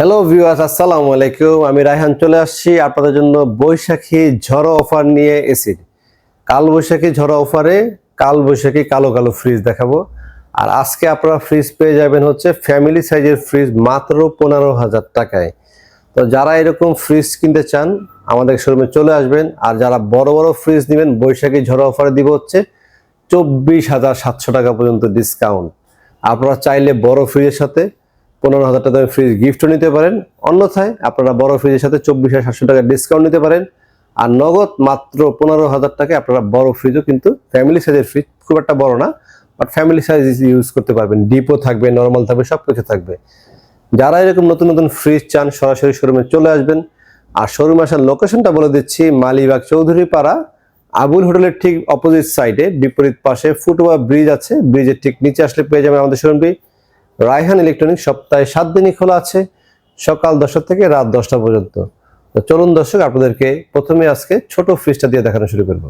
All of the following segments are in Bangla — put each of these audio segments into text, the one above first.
হ্যালো ভিউয়ার্স আসসালামু আলাইকুম। আমি রায়হান চলে আসছি আপনাদের জন্য বৈশাখী ঝড়ো অফার নিয়ে এসি। কাল বৈশাখী ঝড়ো অফারে কাল বৈশাখী কালো কালো ফ্রিজ দেখাবো। আর আজকে আপনারা ফ্রিজ পেয়ে যাবেন হচ্ছে ফ্যামিলি সাইজের ফ্রিজ মাত্র পনেরো হাজার টাকায়। তো যারা এরকম ফ্রিজ কিনতে চান, আমাদের শোরুমে চলে আসবেন। আর যারা বড় বড় ফ্রিজ নেবেন, বৈশাখী ঝড়ো অফারে দিব হচ্ছে চব্বিশ হাজার সাতশো টাকা পর্যন্ত ডিসকাউন্ট আপনারা চাইলে বড় ফ্রিজের সাথে পনেরো হাজার টাকা ফ্রিজ গিফটও নিতে পারেন। অন্যথায় আপনারা বড় ফ্রিজের সাথে চব্বিশ হাজার সাতশো টাকা ডিসকাউন্ট নিতে পারেন। আর নগদ মাত্র পনেরো হাজার টাকায় আপনারা বড় ফ্রিজও কিন্তু ফ্যামিলি সাইজের ফ্রিজ খুব একটা বড় না বাট ফ্যামিলি সাইজ ইউজ করতে পারবেন। ডিপো থাকবে নর্মাল থাকবে সব কিছু থাকবে। যারা এরকম নতুন নতুন ফ্রিজ চান, সরাসরি শোরুমে চলে আসবেন। আর শোরুম আসার লোকেশনটা বলে দিচ্ছি, মালিবাগ চৌধুরী পাড়া, আবুল হোটেলের ঠিক অপোজিট সাইডে বিপরীত পাশে ফুটওভার ব্রিজ আছে। ব্রিজের ঠিক নিচে আসলে পেয়ে যাবেন আমাদের শোরুমটি রায়হান ইলেকট্রনিক সপ্তাহে সাত দিনই খোলা আছে, সকাল দশটা থেকে রাত দশটা পর্যন্ত। তো চলুন দর্শক, আপনাদেরকে প্রথমে আজকে ছোট ফ্রিজটা দিয়ে দেখানো শুরু করব।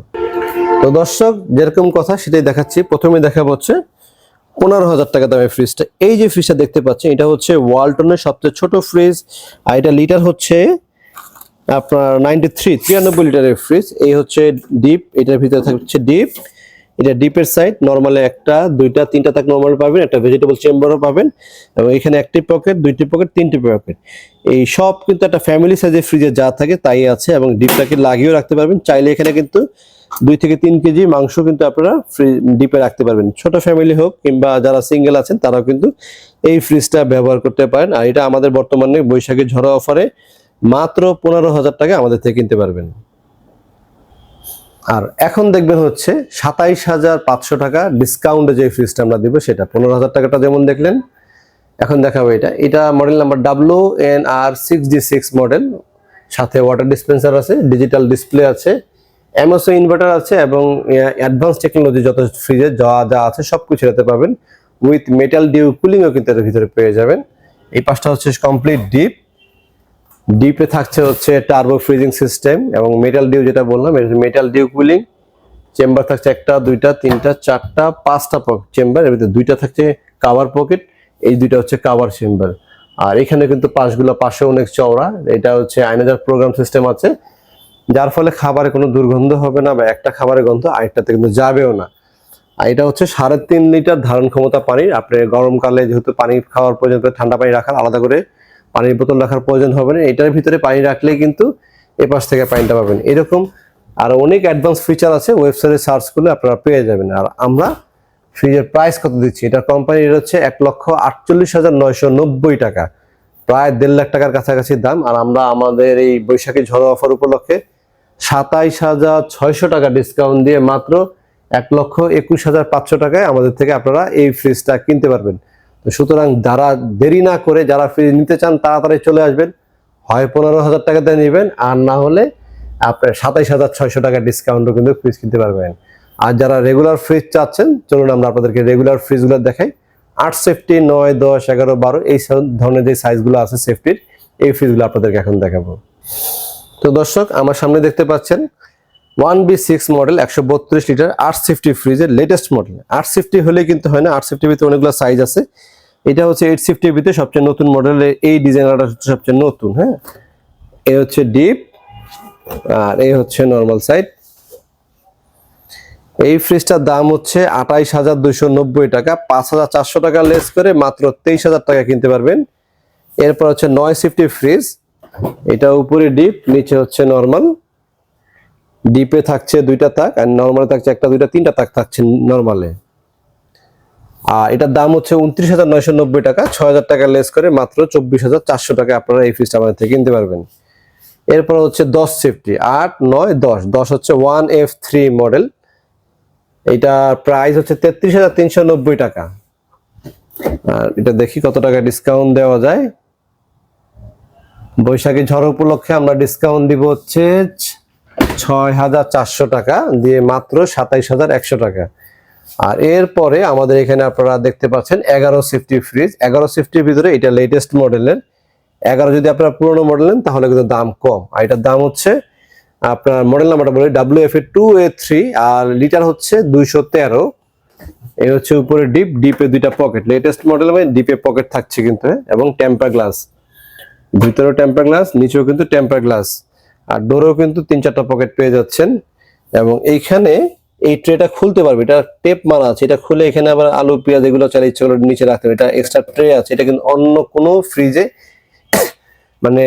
তো দর্শক, যেরকম কথা সেটাই দেখাচ্ছি। প্রথমে দেখা হচ্ছে পনেরো হাজার টাকা দামের ফ্রিজটা এই যে ফ্রিজটা দেখতে পাচ্ছেন, এটা হচ্ছে ওয়ালটনের সবচেয়ে ছোট ফ্রিজ আর এটা লিটার হচ্ছে আপনার নাইনটি থ্রি তিরানব্বই লিটারের ফ্রিজ এই হচ্ছে ডিপ এটার ভিতরে থাকছে ডিপ এটা ডিপের সাইড নর্মালে একটা, দুইটা, তিনটা তাক নর্মাল পাবেন, একটা ভেজিটেবল চেম্বারও পাবেন, এবং এখানে একটি পকেট দুইটি পকেট তিনটি পকেট এই সব কিন্তু একটা ফ্যামিলি সাইজের ফ্রিজে যা থাকে তাই আছে, এবং ডিপটাকে লাগিয়েও রাখতে পারবেন। চাইলে এখানে কিন্তু দুই থেকে তিন কেজি মাংস কিন্তু আপনারা ফ্রিজ ডিপে রাখতে পারবেন। ছোট ফ্যামিলি হোক কিংবা যারা সিঙ্গেল আছেন, তারাও কিন্তু এই ফ্রিজটা ব্যবহার করতে পারেন। আর এটা আমাদের বর্তমানে বৈশাখী ঝড়ো অফারে মাত্র পনেরো হাজার টাকা আমাদের থেকে কিনতে পারবেন। আর এখন দেখবেন হচ্ছে সাতাইশ হাজার পাঁচশো টাকা ডিসকাউন্টে যে ফ্রিজটা আমরা দিব সেটা। পনেরো হাজার টাকাটা যেমন দেখলেন, এখন দেখাবো এটা। এটা model number W N R six D six model সাথে ওয়াটার ডিসপেন্সার আছে ডিজিটাল ডিসপ্লে আছে এমএসও ইনভার্টার আছে, এবং অ্যাডভান্স টেকনোলজি যত ফ্রিজে যা যা আছে সব কিছু এতে পাবেন। উইথ মেটাল ডিউ কুলিংও কিন্তু এর ভিতরে পেয়ে যাবেন। এই পাশটা হচ্ছে কমপ্লিট ডিপ ডিপে থাকছে হচ্ছে টার্বো ফ্রিজিং সিস্টেম এবং মেটাল ডিউ যেটা বললাম মেটাল ডিউ কুলিং চেম্বার থাকছে একটা, দুইটা, তিনটা, চারটা, পাঁচটা চেম্বার এর ভিতরে দুইটা থাকছে কাভার পকেট এই দুইটা হচ্ছে কাভার চেম্বার আর এখানে কিন্তু পাশগুলো পাশে অনেক চওড়া, এটা হচ্ছে আয়নাজার প্রোগ্রাম সিস্টেম আছে, যার ফলে খাবারে কোনো দুর্গন্ধ হবে না বা একটা খাবারের গন্ধ আরেকটাতে কিন্তু যাবেও না। আর এটা হচ্ছে সাড়ে তিন লিটার ধারণ ক্ষমতা পানির, আপনি গরমকালে যেহেতু পানি খাওয়ার পর্যন্ত ঠান্ডা পানি রাখার আলাদা করে পানির বোতল রাখার প্রয়োজন হবে না। এটার ভিতরে পানি রাখলেই কিন্তু এ পাশ থেকে পানিটা পাবেন। এরকম আর অনেক অ্যাডভান্স ফিচার আছে ওয়েবসাইটে সার্চ করলে আপনারা পেয়ে যাবেন। আর আমরা ফ্রিজের প্রাইস কত দিচ্ছি? এটা কোম্পানির হচ্ছে এক লক্ষ আটচল্লিশ হাজার নয়শো নব্বই টাকা। প্রায় দেড় লাখ টাকার কাছাকাছি দাম। আর আমরা আমাদের এই বৈশাখী ঝড় অফার উপলক্ষে সাতাইশ হাজার ছয়শো টাকা ডিসকাউন্ট দিয়ে মাত্র এক লক্ষ একুশ হাজার পাঁচশো টাকায় আমাদের থেকে আপনারা এই ফ্রিজটা কিনতে পারবেন। তো সুতরাং যারা দেরি না করে যারা ফ্রিজ নিতে চান, তাড়াতাড়ি চলে আসবেন। হয় পনেরো হাজার টাকা দিয়ে নেবেন, আর না হলে আপনার সাতাইশ হাজার ছয়শো টাকা ডিসকাউন্টও কিন্তু ফ্রিজ কিনতে পারবেন। আর যারা রেগুলার ফ্রিজ চাচ্ছেন, চলুন আমরা আপনাদেরকে রেগুলার ফ্রিজগুলো দেখাই। আট সেফটি নয়, দশ, এগারো, বারো, এই ধরনের যে সাইজগুলো আছে সেফটির এই ফ্রিজগুলো আপনাদেরকে এখন দেখাবো। তো দর্শক, আমার সামনে দেখতে পাচ্ছেন ওয়ান বি সিক্স মডেল একশো বত্রিশ লিটার আট সিফটি ফ্রিজের লেটেস্ট মডেল আট সিফটি হলে কিন্তু হয় না আট সিফটির ভিতরে অনেকগুলো সাইজ আছে। এটা হচ্ছে এইট সিফটির ভিতরে সবচেয়ে নতুন মডেলের এই ডিজাইনারটা হচ্ছে সবচেয়ে নতুন হ্যাঁ? এই হচ্ছে ডিপ আর এই হচ্ছে নর্মাল সাইড এই ফ্রিজটার দাম হচ্ছে আঠাইশ হাজার দুইশো নব্বই টাকা, পাঁচ হাজার চারশো টাকা লেস করে মাত্র তেইশ হাজার টাকা কিনতে পারবেন। এরপর হচ্ছে নয় সিফটি ফ্রিজ এটা উপরে ডিপ নিচে হচ্ছে নর্মাল ডিপে থাকছে দুইটা তাক আর নর্মালে থাকছে একটা, দুইটা, তিনটা তাক থাকছে নর্মালে আর এটার দাম হচ্ছে উনত্রিশ হাজার নয়শো নব্বই টাকা, ছয় হাজার টাকা লেস করে মাত্র চব্বিশ হাজার চারশো টাকা আপনারা এই ফ্রিজটা আমাদের থেকে কিনতে পারবেন। এরপর হচ্ছে দশ সেফটি আট, নয়, দশ। দশ হচ্ছে ওয়ান এফ থ্রি মডেল এটার প্রাইস হচ্ছে তেত্রিশ হাজার তিনশো নব্বই টাকা। আর এটা দেখি কত টাকা ডিসকাউন্ট দেওয়া যায়। বৈশাখী ঝড় উপলক্ষে আমরা ডিসকাউন্ট দিব হচ্ছে ছয় হাজার চারশো টাকা দিয়ে মাত্র সাতাইশ হাজার একশো টাকা। আর এরপরে আমাদের এখানে আপনারা দেখতে পাচ্ছেন এগারো সিফটি ফ্রিজ। এগারো সিফটির ভিতরে এটা লেটেস্ট মডেলের। এগারো যদি আপনারা পুরোনো মডেল নেন তাহলে কিন্তু দাম কম। আর এটার দাম হচ্ছে আপনার মডেল নাম্বারটা বলি W F A two A three R litre হচ্ছে দুইশো তেরো। এই হচ্ছে উপরে ডিপ ডিপে দুইটা পকেট। লেটেস্ট মডেল মানে ডিপে পকেট থাকছে কিন্তু হ্যাঁ, এবং টেম্পার গ্লাস ভিতরেও টেম্পার গ্লাস নিচেও কিন্তু টেম্পার গ্লাস আর ডোরেও কিন্তু তিন চারটা পকেট পেয়ে যাচ্ছেন। এবং এইখানে এই ট্রেটা খুলতে পারবে। এটা টেপ মারা আছে। এটা খুলে এখানে আবার আলু, পেঁয়াজ এগুলো চাইলে ইচ্ছে করে নিচে রাখতে হবে এটা এক্সট্রা ট্রে আছে। এটা কিন্তু অন্য কোনো ফ্রিজে মানে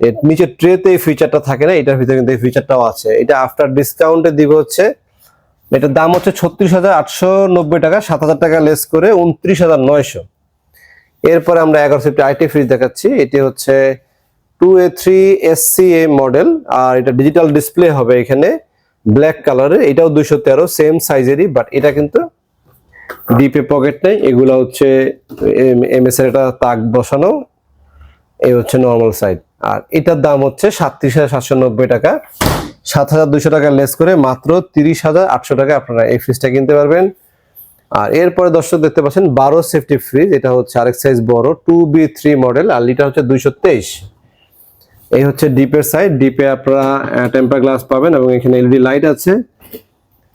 এর নিচে ট্রেতে এই ফিচারটা থাকে না। এটার ভিতরে কিন্তু এই ফিচারটাও আছে। এটা আফটার ডিসকাউন্টে দিবে হচ্ছে, এটার দাম হচ্ছে ছত্রিশ হাজার আটশো নব্বই টাকা। সাত হাজার টাকা লেস করে উনত্রিশ হাজার নয়শো। এরপরে আমরা এগারো সেফটি আইটি ফ্রিজ দেখাচ্ছি। এটি হচ্ছে two A three S C A model আর এটা ডিজিটাল ডিসপ্লে হবে এখানে ব্ল্যাক কালারের এটাও দুইশো তেরো সেম সাইজেরই বাট এটা কিন্তু ডিপে পকেট নেই, এগুলো হচ্ছে এম এস এর একটা তাক বসানো, এই হচ্ছে নর্মাল সাইড আর এটার দাম হচ্ছে সাতত্রিশ হাজার সাতশো নব্বই টাকা, সাত হাজার দুশো টাকা লেস করে মাত্র তিরিশ হাজার আটশো টাকা আপনারা এই ফ্রিজটা কিনতে পারবেন, আর এরপরে দর্শক দেখতে পাচ্ছেন বারো সেফটি ফ্রিজ এটা হচ্ছে আরেক সাইজ বড় টু বি থ্রি মডেল আর লিটার হচ্ছে দুইশো তেইশ। এই হচ্ছে ডিপের সাইড ডিপে আপনারা টেম্পার গ্লাস পাবেন এবং এখানে এলইডি লাইট আছে।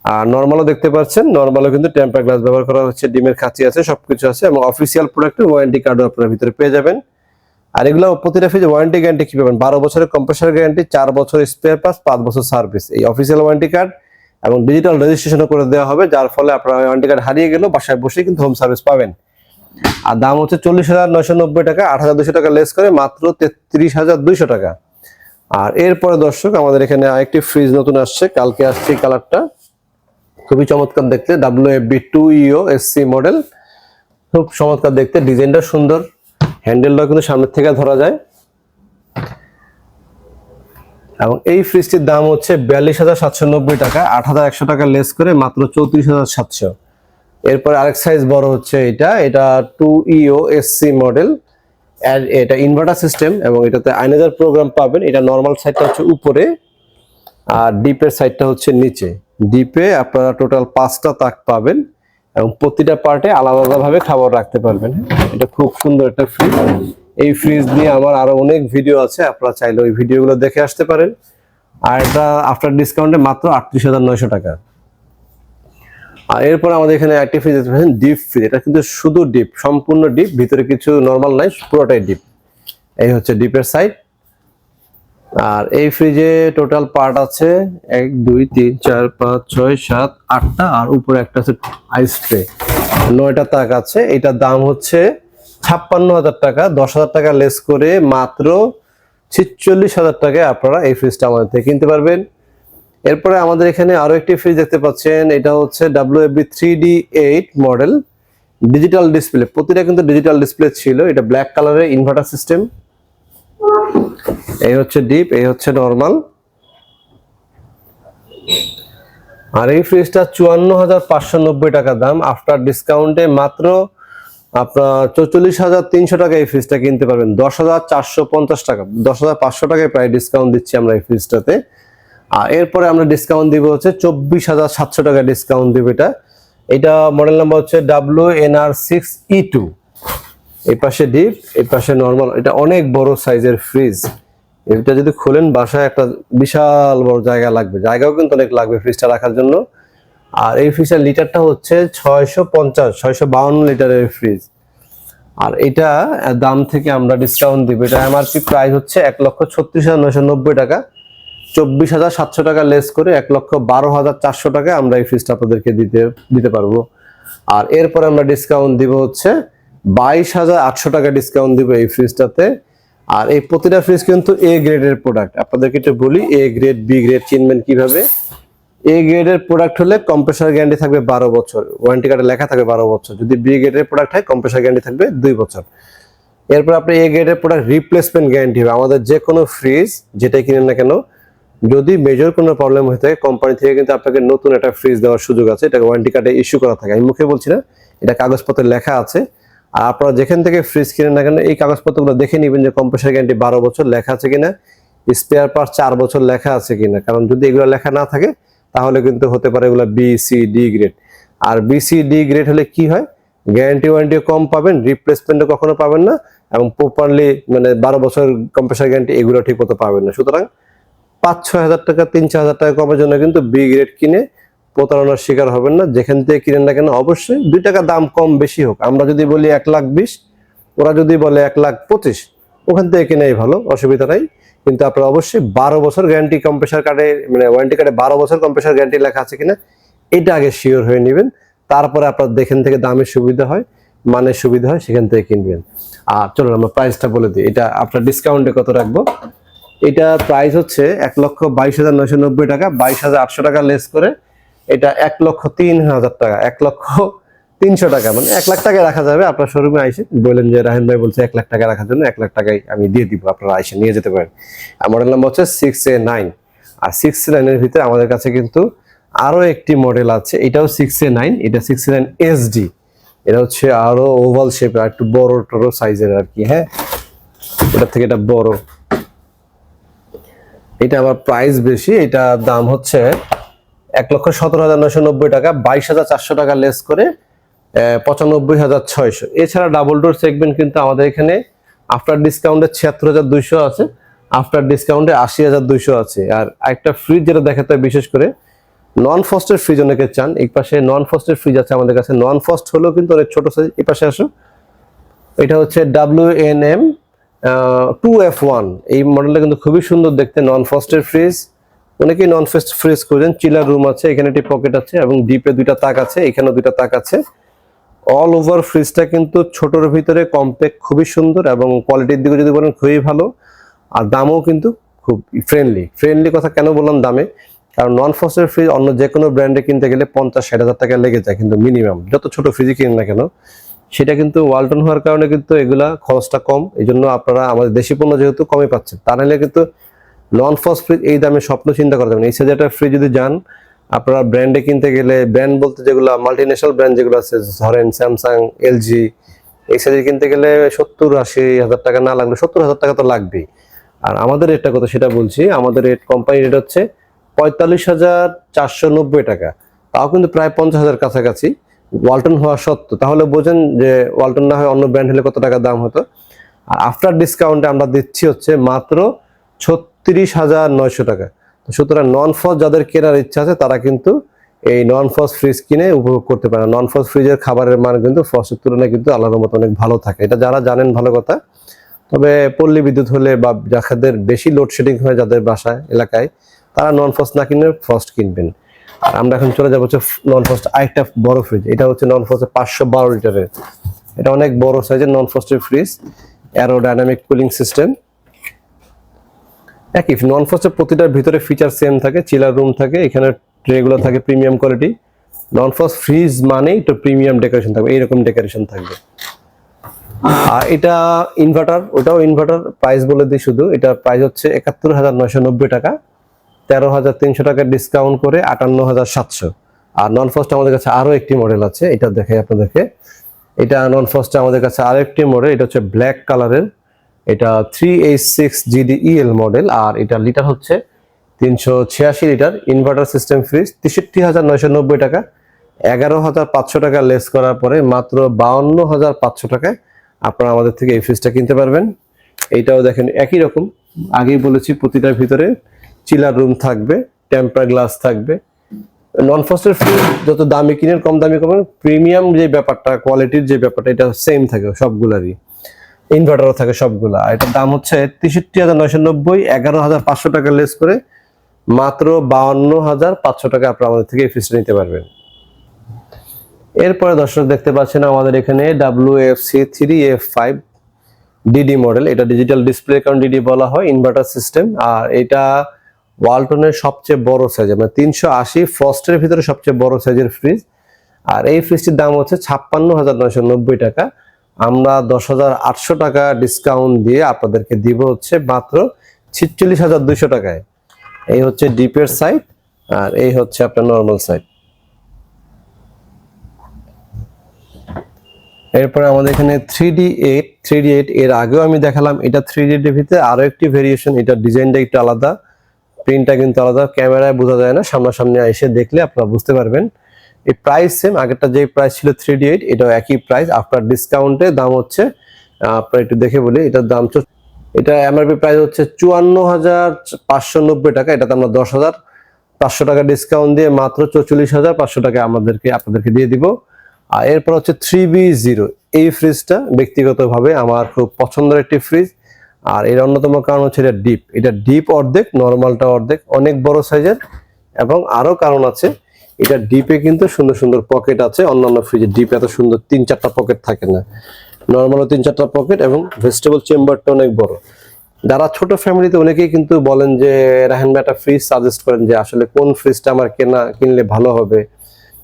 আর নর্মালও দেখতে পাচ্ছেন নর্মালও কিন্তু টেম্পার গ্লাস ব্যবহার করা হচ্ছে, ডিমের খাঁচি আছে, সবকিছু আছে এবং অফিসিয়াল প্রোডাক্টের ওয়ারেন্টি কার্ডও আপনারা ভিতরে পেয়ে যাবেন। আর এগুলো প্রতিটা ফ্রিজে ওয়ারেন্টি গ্যারান্টি কি পাবেন? বারো বছরের কম্প্রেসার গ্যারান্টি চার বছর স্পেয়ার পাস পাঁচ বছর সার্ভিস এই অফিসিয়াল ওয়ারেন্টি কার্ড এবং ডিজিটাল রেজিস্ট্রেশনও করে দেওয়া হবে, যার ফলে আপনার ওয়ারেন্টি কার্ড হারিয়ে গেলেও বাসায় বসেই কিন্তু হোম সার্ভিস পাবেন। আর দাম হচ্ছে চল্লিশ হাজার নয়শো নব্বই টাকা, আট হাজার দুশো টাকা লেস করে মাত্র তেত্রিশ হাজার দুইশো টাকা। আর এরপরে দর্শক, আমাদের এখানে আরেকটি ফ্রিজ নতুন আসছে, কালকে আসছে কালারটা খুবই চমৎকার দেখতে W F B two E O S C model খুব চমৎকার দেখতে, ডিজাইনটা সুন্দর হ্যান্ডেলটা কিন্তু সামনের থেকে ধরা যায়। এবং এই ফ্রিজটির দাম হচ্ছে বিয়াল্লিশ হাজার সাতশো নব্বই টাকা, আট হাজার একশো টাকা লেস করে মাত্র চৌত্রিশ হাজার সাতশো। এরপর আরেক সাইজ বড় হচ্ছে এটা। এটা two E O S C model এটা ইনভার্টার সিস্টেম এবং এটাতে আইনাজার প্রোগ্রাম পাবেন। এটা নর্মাল সাইডটা হচ্ছে উপরে আর ডিপের সাইডটা হচ্ছে নিচে। ডিপে আপনারা টোটাল পাঁচটা তাক পাবেন এবং প্রতিটা পার্টে আলাদা আলাদাভাবে খাবার রাখতে পারবেন। এটা খুব সুন্দর একটা ফ্রিজ এই ফ্রিজ নিয়ে আমার আরও অনেক ভিডিও আছে। আপনারা চাইলে ওই ভিডিওগুলো দেখে আসতে পারেন। আর এটা আফটার ডিসকাউন্টে মাত্র আটত্রিশ হাজার নয়শো টাকা। আর এরপর আমাদের এখানে একটি ফ্রিজ পাচ্ছেন ডিপ ফ্রিজ এটা কিন্তু শুধু ডিপ সম্পূর্ণ ডিপ ভিতরে কিছু নর্মাল নাই, পুরোটাই ডিপ এই হচ্ছে ডিপের সাইড আর এই ফ্রিজে টোটাল পার্ট আছে এক, দুই, তিন, চার, পাঁচ, ছয়, সাত, আটটা, আর উপরে একটা আছে আইস ট্রে নয়টা তাক আছে, এটার দাম হচ্ছে ছাপ্পান্ন হাজার টাকা। দশ হাজার টাকা লেস করে মাত্র ছিচল্লিশ হাজার টাকায় আপনারা এই ফ্রিজটা আমাদের থেকে কিনতে পারবেন। এরপরে আমাদের এখানে আরও একটি ফ্রিজ দেখতে পাচ্ছেন, এটা হচ্ছে W F three D eight model digital display প্রতিটা কিন্তু ডিজিটাল ডিসপ্লে ছিল, এটা ব্ল্যাক কালারের ইনভার্টার সিস্টেম এই হচ্ছে ডিপ এই হচ্ছে নর্মাল আর এই ফ্রিজটা চুয়ান্ন হাজার পাঁচশো নব্বই টাকা দাম আফটার ডিসকাউন্টে মাত্র আপনার চৌচল্লিশ হাজার তিনশো টাকা এই ফ্রিজটা কিনতে পারবেন। দশ হাজার চারশো পঞ্চাশ টাকা, দশ হাজার পাঁচশো টাকায় প্রায় ডিসকাউন্ট দিচ্ছি আমরা এই ফ্রিজটাতে আর এরপরে আমরা ডিসকাউন্ট দিব হচ্ছে চব্বিশ হাজার সাতশো টাকা ডিসকাউন্ট দিব এটা। এটা মডেল নাম্বার হচ্ছে W N R six E two এই পাশে ডিপ এই পাশে নর্মাল এটা অনেক বড় সাইজের ফ্রিজ এটা যদি খোলেন বাসায় একটা বিশাল বড় জায়গা লাগবে। জায়গাও কিন্তু অনেক লাগবে ফ্রিজটা রাখার জন্য। আর এই ফ্রিজের লিটারটা হচ্ছে ছয়শো পঞ্চাশ, ছয়শো বাউন্ন লিটারের ফ্রিজ আর এটা দাম থেকে আমরা ডিসকাউন্ট দিব। এটা এমআরপি প্রাইস হচ্ছে এক লক্ষ ছত্রিশ হাজার নয়শো নব্বই টাকা। চব্বিশ হাজার সাতশো টাকা লেস করে এক লক্ষ বারো হাজার চারশো টাকা আমরা এই ফ্রিজটা আপনাদেরকে দিতে দিতে পারব। আর এরপরে আমরা ডিসকাউন্ট দিব হচ্ছে বাইশ হাজার আটশো টাকা ডিসকাউন্ট দিব এই ফ্রিজটাতে আর এই প্রতিটা ফ্রিজ কিন্তু এ গ্রেডের প্রোডাক্ট আপনাদেরকে একটু বলি এ গ্রেড বি গ্রেড চিনবেন কীভাবে? এ গ্রেডের প্রোডাক্ট হলে কম্প্রেসার গ্যারান্টি থাকবে বারো বছর। ওয়ারেন্টি কার্ডে লেখা থাকবে বারো বছর। যদি বি গ্রেডের প্রোডাক্ট হয় কম্প্রেসার গ্যারান্টি থাকবে দুই বছর। এরপর আপনি এ গ্রেডের প্রোডাক্ট রিপ্লেসমেন্ট গ্যারান্টি হবে। আমাদের যে কোনো ফ্রিজ যেটাই কিনেন না কেন যদি মেজর কোনো প্রবলেম হয়ে থাকে কোম্পানি থেকে কিন্তু আপনাকে নতুন একটা ফ্রিজ দেওয়ার সুযোগ আছে এটা ওয়ারেন্টি কার্ডে ইস্যু করা থাকে। আমি মুখে বলছি না, এটা কাগজপত্রে লেখা আছে। আর আপনারা যেখান থেকে ফ্রিজ কিনেন না কেন, এই কাগজপত্রগুলো দেখে নেবেন যে কম্প্রেসার গ্যারান্টি বারো বছর লেখা আছে কিনা স্পেয়ার পার্ট চার বছর লেখা আছে কিনা। কারণ যদি এগুলো লেখা না থাকে, তাহলে কিন্তু হতে পারে এগুলো বি সি ডি গ্রেড আর বি সি ডি গ্রেড হলে কি হয়? গ্যারান্টি ওয়ারেন্টিও কম পাবেন রিপ্লেসমেন্টও কখনো পাবেন না, এবং প্রপারলি মানে বারো বছর কম্প্রেসার গ্যারান্টি এগুলো ঠিক মতো পাবেন না। সুতরাং পাঁচ ছয় হাজার টাকা তিন চার হাজার টাকা কমের জন্য কিন্তু বি গ্রেড কিনে প্রতারণার শিকার হবেন না। যেখান থেকে কিনেন না কেন, অবশ্যই দুই টাকা দাম কম বেশি হোক। আমরা যদি বলি এক লাখ বিশ, ওরা যদি বলে এক লাখ পঁচিশ, ওখান থেকে কেনাই ভালো, অসুবিধা নাই। কিন্তু আপনারা অবশ্যই বারো বছর গ্যারান্টি কম্প্রেসার কার্ডে মানে ওয়ারেন্টি কার্ডে বারো বছর কম্প্রেসার গ্যারান্টি লেখা আছে কিনা, এটা আগে শিওর হয়ে নেবেন। তারপরে আপনার দেখেন থেকে দামের সুবিধা হয়, মানের সুবিধা হয়, সেখান থেকে কিনবেন। আর চলুন আমরা প্রাইসটা বলে দিই। এটা আপনার ডিসকাউন্টে কত রাখব? এটা প্রাইস হচ্ছে এক লক্ষ বাইশ হাজার নয়শো নব্বই টাকা, বাইশ হাজার আটশো টাকা লেস করে। এটা এক লক্ষ তিন হাজার টাকা, এক লক্ষ তিনশো টাকা মানে এক লাখ টাকায় রাখা যাবে আপনার শোরুমে আইসে। বললেন যে রাহেন ভাই বলছে এক লাখ টাকা রাখার জন্য, এক লাখ টাকায় আমি দিয়ে দিব, আপনারা আইসে নিয়ে যেতে পারেন। মডেল নাম্বার হচ্ছে সিক্স এ নাইন আর সিক্স এ নাইনের ভিতরে আমাদের কাছে কিন্তু আরও একটি মডেল আছে, এটাও সিক্স এ নাইন এটা সিক্স এ নাইন এসডি এটা হচ্ছে আরও ওভাল শেপের একটু বড় টড়ো সাইজের আর কি হ্যাঁ? ওটার থেকে এটা বড়। এটা আমার প্রাইস বেশি, এটা দাম হচ্ছে এক লক্ষ সতেরো হাজার নয়শো নব্বই টাকা, বাইশ হাজার চারশো টাকা লেস করে পঁচানব্বই হাজার ছয়শো। এছাড়া ডাবল ডোর সেগমেন্ট কিন্তু আমাদের এখানে আফটার ডিসকাউন্টে ছিয়াত্তর হাজার দুইশো আছে আফটার ডিসকাউন্টে আশি হাজার দুইশো আছে। আর একটা ফ্রিজ যেটা দেখাতে হয় বিশেষ করে নন ফস্টের ফ্রিজ অনেকে চান, এই পাশে নন ফস্টের ফ্রিজ আছে আমাদের কাছে। নন ফস্ট হলেও কিন্তু অনেক ছোট সাইজ এই পাশে আসো। এটা হচ্ছে W N M two F one এই মডেলটা কিন্তু খুবই সুন্দর দেখতে নন ফস্টের ফ্রিজ অনেকেই নন ফস্ট ফ্রিজ করেন চিলার রুম আছে, এখানে একটি পকেট আছে এবং ডিপে দুইটা তাক আছে, এখানেও দুইটা তাক আছে। অল ওভার ফ্রিজটা কিন্তু ছোটর ভিতরে কম্প্যাক্ট খুবই সুন্দর এবং কোয়ালিটির দিকে যদি বলেন খুবই ভালো। আর দামও কিন্তু খুব ফ্রেন্ডলি ফ্রেন্ডলি কথা কেন বললাম দামে? কারণ নন ফস্টের ফ্রিজ অন্য যে কোনো ব্র্যান্ডে কিনতে গেলে পঞ্চাশ ষাট হাজার টাকা লেগে যায়, কিন্তু মিনিমাম যত ছোট ফ্রিজই কিনেন না কেন। সেটা কিন্তু ওয়ালটন হওয়ার কারণে কিন্তু এগুলা খরচটা কম। এই জন্য আপনারা আমাদের দেশি পণ্য যেহেতু কমে পাচ্ছেন, তা নাহলে কিন্তু নন ফস্ট ফ্রিজ এই দামে স্বপ্ন চিন্তা করা যাবে না। এই সাইজের ফ্রিজ যদি যান, আপনারা ব্র্যান্ডে কিনতে গেলে ব্র্যান্ড বলতে যেগুলো মাল্টিনেশনাল ব্র্যান্ড যেগুলো আছে ধরেন স্যামসাং এলজি এই সাইজে কিনতে গেলে সত্তর আশি হাজার টাকা না লাগলে সত্তর হাজার টাকা তো লাগবেই। আর আমাদের রেটটা কত সেটা বলছি, আমাদের রেট কোম্পানি রেট হচ্ছে পঁয়তাল্লিশ হাজার চারশো নব্বই টাকা। তাও কিন্তু প্রায় পঞ্চাশ হাজার কাছাকাছি। ওয়ালটন হওয়া সত্ত্বেও, তাহলে বোঝেন যে ওয়ালটন না হয় অন্য ব্র্যান্ড হলে কত টাকা দাম হতো। আর আফটার ডিসকাউন্টে আমরা দিচ্ছি হচ্ছে মাত্র ছত্রিশ হাজার নয়শো টাকা। সুতরাং নন ফস যাদের কেনার ইচ্ছা আছে, তারা কিন্তু এই নন ফস ফ্রিজ কিনে উপভোগ করতে পারে। নন ফস ফ্রিজের খাবারের মান কিন্তু ফসের তুলনায় কিন্তু আলাদা মতো অনেক ভালো থাকে। এটা যারা জানেন, ভালো কথা। তবে পল্লী বিদ্যুৎ হলে বা যাদের বেশি লোডশেডিং হয় যাদের বাসায়, এলাকায়, তারা নন ফস্ট না কিনে ফস্ট কিনবেন। আর আমরা এখন চলে যাব হচ্ছে নন ফস্ট আরেকটা বড় ফ্রিজ এটা হচ্ছে নন ফস্টের পাঁচশো বারো লিটারের এটা অনেক বড় সাইজের নন ফস্টের fridge arrow dynamic cooling system একই নন ফস্টের প্রতিটার ভিতরে ফিচার সেম থাকে চিলার রুম থাকে, এখানে ট্রেগুলো থাকে premium quality non frost fridge মানেই তো প্রিমিয়াম ডেকোরেশন থাকবে, এইরকম ডেকোরেশন থাকবে। আর এটা ইনভার্টার ওটাও ইনভার্টার প্রাইস বলে দিই শুধু এটা প্রাইস হচ্ছে একাত্তর হাজার নয়শো নব্বই টাকা। তেরো হাজার তিনশো টাকা ডিসকাউন্ট করে আটান্ন হাজার সাতশো। আর নন ফস্ট আমাদের কাছে আরও একটি মডেল আছে, এটা দেখে আপনাদেরকে। এটা নন ফস্টে আমাদের কাছে আরও একটি মডেল এটা হচ্ছে ব্ল্যাক কালারের এটা three H six GD EL model আর এটা লিটার হচ্ছে তিনশো ছিয়াশি লিটার ইনভার্টার সিস্টেম ফ্রিজ তেষট্টি হাজার নয়শো নব্বই টাকা। এগারো হাজার পাঁচশো টাকা লেস করার পরে মাত্র বাউন্ন হাজার পাঁচশো টাকায় আপনারা আমাদের থেকে এই ফ্রিজটা কিনতে পারবেন। এইটাও দেখেন একই রকম, আগেই বলেছি প্রতিটার ভিতরে চিলার রুম থাকবে টেম্পার গ্লাস থাকবে। নন ফস্টের ফ্রিজ যত দামি কিনেন, কম দামি কমেন প্রিমিয়াম যে ব্যাপারটা কোয়ালিটির যে ব্যাপারটা, এটা সেম থাকে সবগুলারই। ইনভার্টারও থাকে সবগুলা। এটার দাম হচ্ছে তেষট্টি হাজার নয়শো নব্বই, এগারো হাজার পাঁচশো টাকা লেস করে মাত্র বাউন্ন হাজার পাঁচশো টাকা আপনারা আমাদের থেকে এই ফ্রিজটা নিতে পারবেন। এরপরে দর্শক দেখতে পাচ্ছেন আমাদের এখানে W F C three F five DD model এটা ডিজিটাল ডিসপ্লে কারণ ডিডি বলা হয় ইনভার্টার সিস্টেম আর এটা ওয়ালটনের সবচেয়ে বড় সাইজের মানে তিনশো আশি ফ্রস্টের ভিতরে সবচেয়ে বড় সাইজের ফ্রিজ আর এই ফ্রিজটির দাম হচ্ছে ছাপ্পান্ন হাজার নয়শো নব্বই টাকা। আমরা দশ হাজার আটশো টাকা ডিসকাউন্ট দিয়ে আপনাদেরকে দিব হচ্ছে মাত্র ছিচল্লিশ হাজার দুইশো টাকায়। এই হচ্ছে ডিপের সাইড আর এই হচ্ছে আপনার নর্মাল সাইড এরপরে আমাদের এখানে three D eight three D eight এর আগেও আমি দেখালাম, এটা থ্রি ডি ভিতরে আরও একটি ভেরিয়েশন এটা ডিজাইনটা একটু আলাদা। প্রিন্টটা কিন্তু আলাদা, ক্যামেরায় বোঝা যায় না, সামনাসামনি এসে দেখলে আপনারা বুঝতে পারবেন। এই প্রাইস সেম আগেরটা যে প্রাইস ছিল থ্রি ডি এইট এটাও একই প্রাইস আপনার ডিসকাউন্টে দাম হচ্ছে আপনারা একটু দেখে বলি, এটার দাম এটা এমআরপি প্রাইস হচ্ছে চুয়ান্ন হাজার পাঁচশো নব্বই টাকা, এটাতে আমরা দশ হাজার। পাঁচশো টাকা ডিসকাউন্ট দিয়ে মাত্র চৌচল্লিশ হাজার, পাঁচশো টাকা আমাদেরকে, আপনাদেরকে দিয়ে দিব। আর এরপর হচ্ছে থ্রি বি জিরো এই ফ্রিজটা ব্যক্তিগতভাবে আমার খুব পছন্দের একটি ফ্রিজ আর এর অন্যতম কারণ হচ্ছে এটা ডিপ এটা ডিপ অর্ধেক নর্মালটা অর্ধেক, অনেক বড় সাইজের এবং আরও কারণ আছে, এটা ডিপে কিন্তু সুন্দর সুন্দর পকেট আছে, অন্যান্য ফ্রিজে ডিপ এত সুন্দর তিন চারটা পকেট থাকে না। নর্মালও তিন চারটা পকেট এবং ভেজিটেবল চেম্বারটা অনেক বড়। যারা ছোট ফ্যামিলিতে অনেকেই কিন্তু বলেন যে রাহেন একটা ফ্রিজ সাজেস্ট করেন যে, আসলে কোন ফ্রিজটা আমার কেনা, কিনলে ভালো হবে?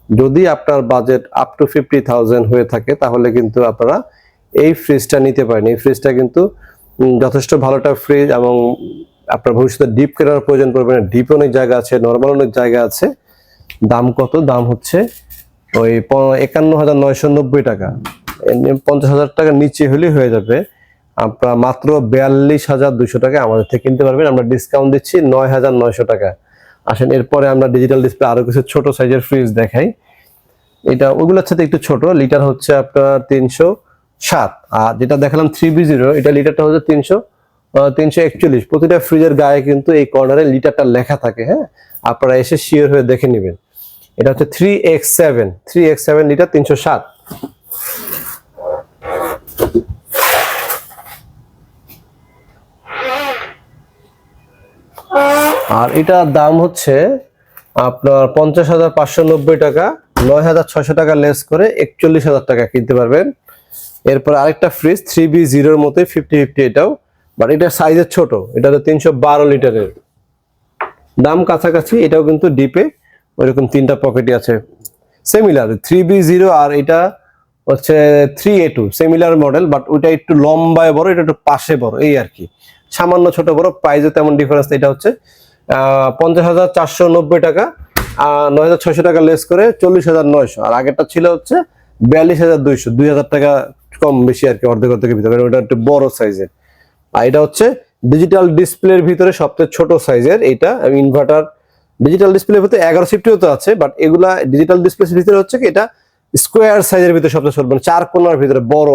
যদি আপনার budget up to fifty thousand হয়ে থাকে, তাহলে কিন্তু আপনারা এই ফ্রিজটা নিতে পারেন। এই ফ্রিজটা কিন্তু যথেষ্ট ভালোটা ফ্রিজ এবং আপনার ভবিষ্যতে ডিপ কেনার প্রয়োজন পড়বে না। ডিপ অনেক জায়গা আছে নর্মাল অনেক জায়গা আছে। দাম কত? দাম হচ্ছে ওই একান্ন হাজার নয়শো নব্বই টাকা। পঞ্চাশ হাজার টাকার নিচে হলেই হয়ে যাবে। আপনার মাত্র বিয়াল্লিশ হাজার দুশো টাকা আমাদের থেকে কিনতে পারবেন। আমরা ডিসকাউন্ট দিচ্ছি নয় হাজার নয়শো টাকা। আসেন, এরপরে আমরা ডিজিটাল ডিসপ্লে আরও কিছু ছোট সাইজের ফ্রিজ দেখাই। এটা ওগুলোর সাথে একটু ছোট। লিটার হচ্ছে আপনার তিনশো। সাত। আর যেটা দেখালাম থ্রি বি জিরো এটা লিটারটা হচ্ছে তিনশো তিনশো একচল্লিশ। প্রতিটা ফ্রিজের গায়ে কিন্তু এই কর্নারে লিটারটা লেখা থাকে হ্যাঁ? আপনারা এসে শিওর হয়ে দেখে নেবেন। এটা হচ্ছে three X seven three X seven litre তিনশো সাত। আর এটার দাম হচ্ছে আপনার পঞ্চাশ হাজার পাঁচশো নব্বই টাকা, নয় হাজার ছয়শো টাকা লেস করে একচল্লিশ হাজার টাকা কিনতে পারবেন। এরপর আরেকটা ফ্রিজ থ্রি বি জিরোর মতোই ফিফটি ফিফটি এটাও বাট এটা সাইজের ছোট এটা তো তিনশো বারো লিটারের। দাম কাছাকাছি, এটাও কিন্তু ডিপে ওইরকম তিনটা পকেটই আছে। সিমিলার থ্রি বি জিরো আর এটা হচ্ছে three A two similar model but ওইটা একটু লম্বায় বড়, এটা একটু পাশে বড়, এই আর কি। সামান্য ছোট বড় প্রাইসে তেমন ডিফারেন্স এটা হচ্ছে পঞ্চাশ হাজার চারশো নব্বই টাকা নয় হাজার ছয়শো টাকা লেস করে চল্লিশ হাজার নয়শো, আর আগেরটা ছিল হচ্ছে বিয়াল্লিশ হাজার দুইশো, দুই হাজার টাকা কম বেশি আর কি, অর্ধেক অর্ধেকের ভিতরে ওটা একটু বড় সাইজের আর এটা হচ্ছে ডিজিটাল ডিসপ্লের ভিতরে সবচেয়ে ছোট সাইজের এটা ইনভার্টার ডিজিটাল ডিসপ্লের ভিতরে এগারো সিফটিও তো আছে বাট এগুলা ডিজিটাল ডিসপ্লের ভিতরে হচ্ছে কি, এটা স্কোয়ার সাইজের ভিতরে সবচেয়ে ছোট মানে চার কোনার ভিতরে বড়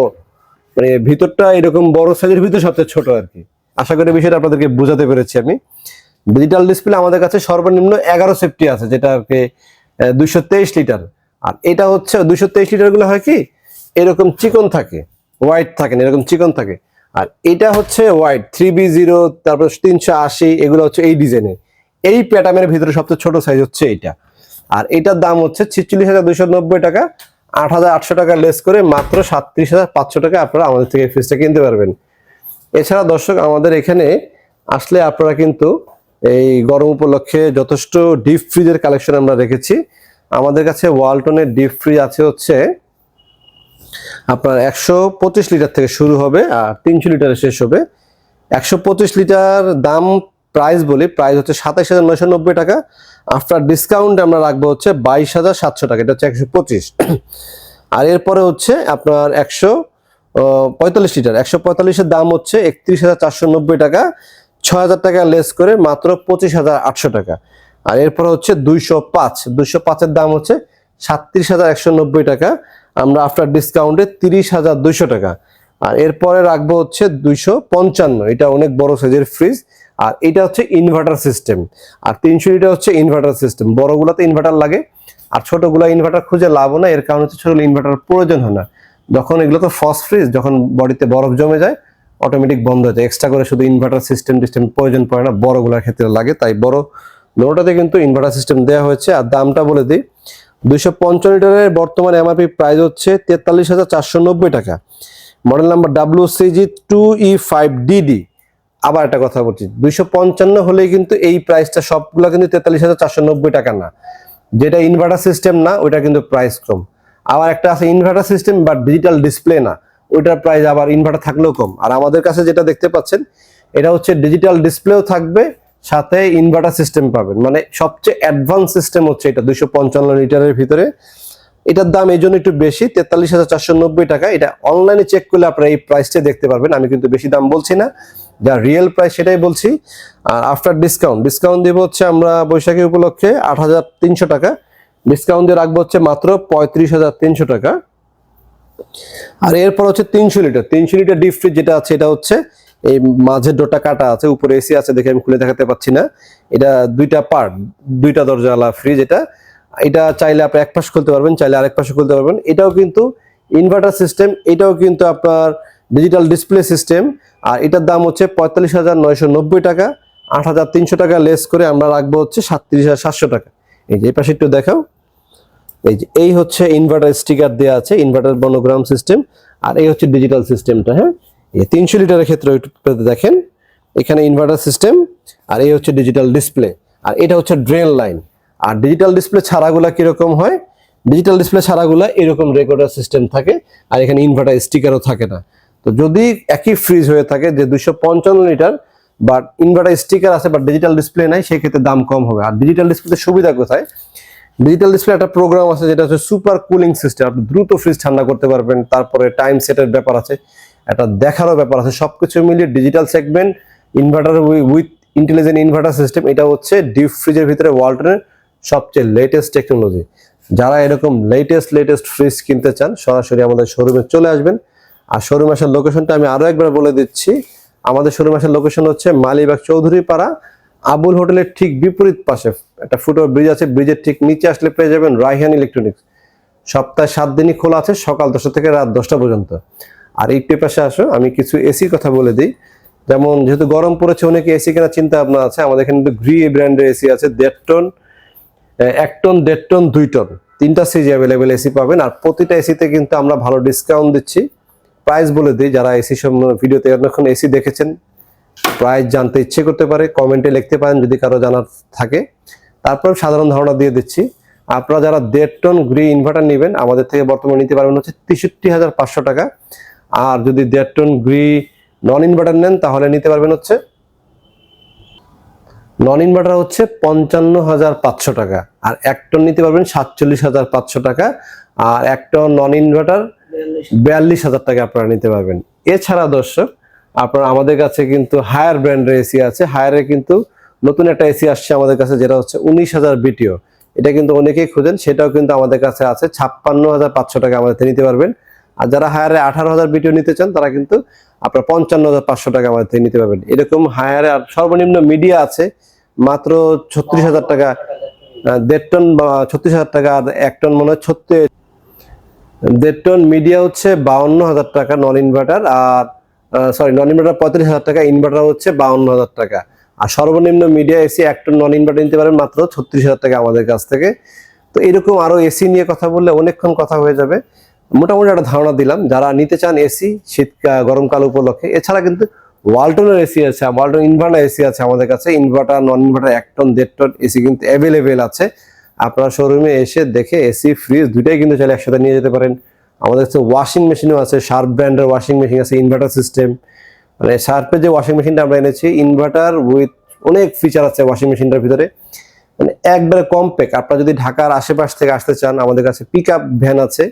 মানে ভিতরটা এরকম বড় সাইজের ভিতরে সবচেয়ে ছোট আর কি। আশা করি বিষয়টা আপনাদেরকে বোঝাতে পেরেছি আমি। ডিজিটাল ডিসপ্লে আমাদের কাছে সর্বনিম্ন এগারো সেফটি আছে, যেটা আর কি দুইশো তেইশ লিটার। আর এটা হচ্ছে, দুইশো তেইশ লিটারগুলো হয় কি এরকম চিকন থাকে হোয়াইট থাকে না, এরকম চিকন থাকে। আর এটা হচ্ছে হোয়াইট থ্রি বি জিরো তারপর তিনশো আশি, এগুলো হচ্ছে এই ডিজাইনের এই প্যাটার্নের ভিতরে সবচেয়ে ছোট সাইজ হচ্ছে এইটা আর এটার দাম হচ্ছে ছিচল্লিশ হাজার দুইশো নব্বই টাকা। আট হাজার আটশো টাকা লেস করে মাত্র সাতত্রিশ হাজার পাঁচশো টাকা আপনারা আমাদের থেকে ফ্রিজটা কিনতে পারবেন। এছাড়া দর্শক, আমাদের এখানে আসলে আপনারা কিন্তু এই গরম উপলক্ষে যথেষ্ট ডিপ ফ্রিজের কালেকশন আমরা রেখেছি। আমাদের কাছে ওয়ালটনের ডিপ ফ্রিজ আছে হচ্ছে আপনার একশো পঁচিশ লিটার থেকে শুরু হবে আর তিনশো লিটারে শেষ হবে। একশো পঁচিশ লিটার দাম প্রাইস বলি প্রাইস হচ্ছে সাতাইশ হাজার নয়শো নব্বই টাকা। আফটার ডিসকাউন্ট আমরা রাখব হচ্ছে বাইশ হাজার সাতশো টাকা, এটা হচ্ছে একশো পঁচিশ। আর এরপরে হচ্ছে আপনার একশো পঁয়তাল্লিশ লিটার। একশো পঁয়তাল্লিশের দাম হচ্ছে একত্রিশ হাজার চারশো নব্বই টাকা, ছয় হাজার টাকা লেস করে মাত্র পঁচিশ হাজার আটশো টাকা। আর এরপরে হচ্ছে দুইশো পাঁচ, দুইশো পাঁচের দাম হচ্ছে সাতত্রিশ হাজার একশো নব্বই টাকা। আমরা আফটার ডিসকাউন্টে তিরিশ হাজার দুইশো টাকা। আর এরপরে রাখব হচ্ছে দুইশো পঞ্চান্ন। এটা অনেক বড় সাইজের ফ্রিজ আর এটা হচ্ছে ইনভার্টার সিস্টেম আর তিনশো লিটার হচ্ছে ইনভার্টার সিস্টেম বড়গুলোতে ইনভার্টার লাগে। আর ছোটগুলো ইনভার্টার খুঁজে লাভও না। এর কারণ হচ্ছে ছোটগুলো ইনভার্টার প্রয়োজন হয় না। যখন এগুলো তো ফার্স্ট ফ্রিজ যখন বডিতে বরফ জমে যায় অটোমেটিক বন্ধ হয়ে যায়। এক্সট্রা করে শুধু ইনভার্টার সিস্টেম টিস্টেম প্রয়োজন পড়ে না। বড়গুলোর ক্ষেত্রে লাগে। তাই বড় নোটাতে কিন্তু ইনভার্টার সিস্টেম দেওয়া হয়েছে। আর দামটা বলে দিই দুইশো পঞ্চান্ন লিটারের বর্তমান এমআরপি প্রাইস হচ্ছে তেতাল্লিশ হাজার চারশো নব্বই টাকা। Model number W CG two E five DD আবার একটা কথা বলছি, দুইশো পঞ্চান্ন হলেই কিন্তু এই প্রাইসটা সবগুলো কিন্তু তেতাল্লিশ হাজার চারশো নব্বই টাকা না। যেটা ইনভার্টার সিস্টেম না, ওইটা কিন্তু প্রাইস কম। আবার একটা আছে ইনভার্টার সিস্টেম বা ডিজিটাল ডিসপ্লে না। ওইটার প্রাইস আবার ইনভার্টার থাকলেও কম। আর আমাদের কাছে যেটা দেখতে পাচ্ছেন, এটা হচ্ছে ডিজিটাল ডিসপ্লেও থাকবে সাথে ইনভার্টার সিস্টেম পাবেন। মানে সবচেয়ে অ্যাডভান্স সিস্টেম হচ্ছে এটা দুশো পঞ্চান্ন লিটারের ভিতরে। এটার দাম এই জন্য একটু বেশি, তেতাল্লিশ হাজার চারশো নব্বই টাকা। এটা অনলাইনে চেক করলে আপনারা এই প্রাইসটা দেখতে পারবেন। আমি কিন্তু বেশি দাম বলছি না, যা রিয়েল প্রাইস সেটাই বলছি। আর আফটার ডিসকাউন্ট ডিসকাউন্ট দেবো হচ্ছে আমরা বৈশাখী উপলক্ষে আট হাজার তিনশো টাকা। ডিসকাউন্ট দিয়ে রাখব হচ্ছে মাত্র পঁয়ত্রিশ হাজার তিনশো টাকা। আর এরপর হচ্ছে তিনশো লিটার। তিনশো লিটার ডিপ ফ্রিজ যেটা আছে, এটা হচ্ছে এই মাঝের ডোটা কাটা আছে, উপরে এসি আছে দেখে আমি খুলে দেখাতে পাচ্ছি না। এটা দুইটা পার্ট দুইটা দরজাওয়ালা ফ্রিজ এটা। এটা চাইলে আপনি এক পাশ খুলতে পারবেন, চাইলে আরেক পাশে খুলতে পারবেন। এটাও কিন্তু ইনভার্টার সিস্টেম এটাও কিন্তু আপনার ডিজিটাল ডিসপ্লে সিস্টেম আর এটার দাম হচ্ছে পঁয়তাল্লিশ হাজার নয়শো নব্বই টাকা। আট হাজার তিনশো টাকা লেস করে আমরা রাখব হচ্ছে সাতত্রিশ হাজার সাতশো টাকা। এই যে, এই পাশে একটু দেখাও। এই যে, এই হচ্ছে ইনভার্টার স্টিকার দেওয়া আছে ইনভার্টার বনোগ্রাম সিস্টেম আর এই হচ্ছে ডিজিটাল সিস্টেমটা হ্যাঁ? তিনশো লিটারের ক্ষেত্রে দেখেন, এখানে ইনভার্টার সিস্টেম আর এই হচ্ছে ডিজিটাল ডিসপ্লে আর এটা হচ্ছে ড্রেন লাইন আর ডিজিটাল ডিসপ্লে ছাড়াগুলা কীরকম হয়? ডিজিটাল ডিসপ্লে ছাড়াগুলা এরকম রেকর্ডার সিস্টেম থাকে, আর এখানে ইনভার্টার স্টিকারও থাকে না। তো যদি একই ফ্রিজ হয়ে থাকে যে দুশো পঞ্চান্ন লিটার বাট ইনভার্টার স্টিকার আছে বাট ডিজিটাল ডিসপ্লে নাই, সেক্ষেত্রে দাম কম হবে। আর ডিজিটাল ডিসপ্লেতে সুবিধা কোথায়? ডিজিটাল ডিসপ্লে একটা প্রোগ্রাম আছে, যেটা হচ্ছে সুপার কুলিং সিস্টেম আপনি দ্রুত ফ্রিজ ঠান্ডা করতে পারবেন, তারপরে টাইম সেটের ব্যাপার আছে। একটা দেখারও ব্যাপার আছে। সবকিছু মিলিয়ে digital segment inverter with intelligent inverter system এটা হচ্ছে ডিপ ফ্রিজের ভিতরে ওয়ালটনের সবচেয়ে লেটেস্ট টেকনোলজি যারা এরকম লেটেস্ট লেটেস্ট ফ্রিজ কিনতে চান, সরাসরি আমাদের শোরুমে চলে আসবেন। আর শোরুম আসার লোকেশনটা আমি আরও একবার বলে দিচ্ছি। আমাদের শোরুম আসার লোকেশন হচ্ছে মালিবাগ চৌধুরী পাড়া আবুল হোটেলের ঠিক বিপরীত পাশে একটা ফুটওভার ব্রিজ আছে। ব্রিজের ঠিক নিচে আসলে পেয়ে যাবেন রাইহান ইলেকট্রনিক্স। সপ্তাহে সাত দিনই খোলা আছে, সকাল দশটা থেকে রাত দশটা পর্যন্ত। আর এই পাশে আসো, আমি কিছু এসির কথা বলে দিই। যেমন, যেহেতু গরম পড়েছে, অনেকে এসি কেনার চিন্তা ভাবনা আছে। আমাদের এখানে কিন্তু গ্রি ব্র্যান্ডের এসি আছে, দেড় টন এক টন দেড় টন দুই টন তিনটা সিজি অ্যাভেলেবেল এসি পাবেন। আর প্রতিটা এসিতে কিন্তু আমরা ভালো ডিসকাউন্ট দিচ্ছি। প্রাইস বলে দিই, যারা এসি সম্বন্ধে ভিডিওতে অনেকক্ষণ এসি দেখেছেন প্রাইস জানতে ইচ্ছে করতে পারে কমেন্টে লিখতে পারেন যদি কারও জানার থাকে। তারপর সাধারণ ধারণা দিয়ে দিচ্ছি, আপনারা যারা দেড় টন গ্রি ইনভার্টার নেবেন, আমাদের থেকে বর্তমানে নিতে পারবেন হচ্ছে তেষট্টি হাজার পাঁচশো টাকা। আর যদি দেড় টন গ্রি নন ইনভার্টার নেন, তাহলে নিতে পারবেন হচ্ছে নন ইনভার্টার হচ্ছে পঞ্চান্ন হাজার পাঁচশো টাকা। আর এক টন নিতে পারবেন সাতচল্লিশ হাজার পাঁচশো টাকা। আর এক টন নন ইনভার্টার বিয়াল্লিশ হাজার টাকা আপনারা নিতে পারবেন। এছাড়া দর্শক, আপনার আমাদের কাছে কিন্তু হায়ার ব্র্যান্ডের এসি আছে। হায়ারে কিন্তু নতুন একটা এসি আসছে আমাদের কাছে, যেটা হচ্ছে উনিশ হাজার বিটিও। এটা কিন্তু অনেকেই খুঁজেন, সেটাও কিন্তু আমাদের কাছে আছে। ছাপ্পান্ন হাজার পাঁচশো টাকা আমাদের নিতে পারবেন। আর যারা হায়ারে আঠারো হাজার বিটিও নিতে চান, তারা কিন্তু আপনার পঞ্চান্ন হাজার পাঁচশো টাকা আমাদের থেকে নিতে পারবেন। এরকম হায়ারে সর্বনিম্ন মিডিয়া আছে, মাত্র ছত্রিশ হাজার টাকা দেড় টন বা ছত্রিশ হাজার টাকা, আর এক টন মনে হয় ছত্রিশ দেড় টন মিডিয়া হচ্ছে বাউন্ন হাজার টাকা নন ইনভার্টার আর সরি নন ইনভার্টার পঁয়ত্রিশ হাজার টাকা ইনভার্টার হচ্ছে বাউন্ন হাজার টাকা। আর সর্বনিম্ন মিডিয়া এসি এক টন নন ইনভার্টার নিতে পারেন মাত্র ছত্রিশ হাজার টাকা আমাদের কাছ থেকে। তো এরকম আরও এসি নিয়ে কথা বললে অনেকক্ষণ কথা হয়ে যাবে। মোটামুটি একটা ধারণা দিলাম। যারা নিতে চান এসি শীতকাল গরমকাল উপলক্ষে, এছাড়া কিন্তু ওয়ালটনের এসি আছে ওয়ালটন ইনভার্টার এসি আছে আমাদের কাছে। ইনভার্টার নন ইনভার্টার এক টন দেড় টন এসি কিন্তু অ্যাভেলেবেল আছে। আপনারা শোরুমে এসে দেখে এসি ফ্রিজ দুইটাই কিন্তু চাইলে একসাথে নিয়ে যেতে পারেন। আমাদের কাছে ওয়াশিং মেশিনও আছে শার্প ব্র্যান্ডের ওয়াশিং মেশিন আছে ইনভার্টার সিস্টেম মানে শার্পের যে ওয়াশিং মেশিনটা আমরা এনেছি ইনভার্টার উইথ অনেক ফিচার আছে ওয়াশিং মেশিনটার ভিতরে। মানে একবারে কমপ্যাক্ট আপনারা যদি ঢাকার আশেপাশ থেকে আসতে চান, আমাদের কাছে পিক আপ ভ্যান আছে।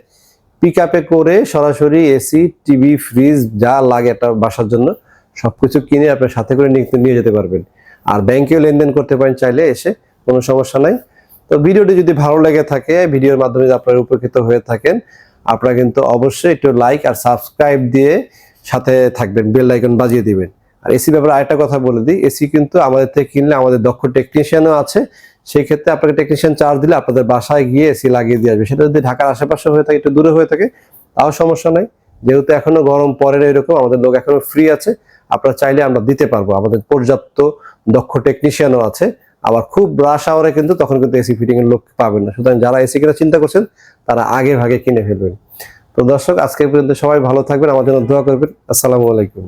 পিক আপে করে সরাসরি এসি টিভি ফ্রিজ যা লাগে একটা বাসার জন্য, সবকিছু কিনে আপনার সাথে করে নিয়ে যেতে পারবেন। আর ব্যাংকেও লেনদেন করতে পারেন চাইলে এসে কোনো সমস্যা নাই। তো ভিডিওটি যদি ভালো লেগে থাকে, ভিডিওর মাধ্যমে আপনারা উপকৃত হয়ে থাকেন, আপনারা কিন্তু অবশ্যই একটু লাইক আর সাবস্ক্রাইব দিয়ে সাথে থাকবেন বেল আইকন বাজিয়ে দিবেন। আর এসি ব্যাপারে আরেকটা কথা বলে দিই এসি কিন্তু আমাদের থেকে কিনলে আমাদের দক্ষ টেকনিশিয়ানও আছে সেই ক্ষেত্রে আপনাকে টেকনিশিয়ান চার্জ দিলে আপনাদের বাসায় গিয়ে এসি লাগিয়ে দিয়ে আসবে। সেটা যদি ঢাকার আশেপাশে হয়ে থাকে, একটু দূরে হয়ে থাকে, তাও সমস্যা নাই। যেহেতু এখনও গরম পরের এরকম, আমাদের লোক এখনও ফ্রি আছে, আপনারা চাইলে আমরা দিতে পারব। আমাদের পর্যাপ্ত, দক্ষ টেকনিশিয়ানও আছে। আবার খুব রাশ আওয়ারে কিন্তু তখন কিন্তু এসি ফিটিং এর লোক পাবেন না। সুতরাং যারা এসি কেনার চিন্তা করছেন, তারা আগে ভাগে কিনে ফেলবেন। তো দর্শক, আজকে পর্যন্ত সবাই ভালো থাকবেন, আমার জন্য দোয়া করবেন। আসসালামু আলাইকুম।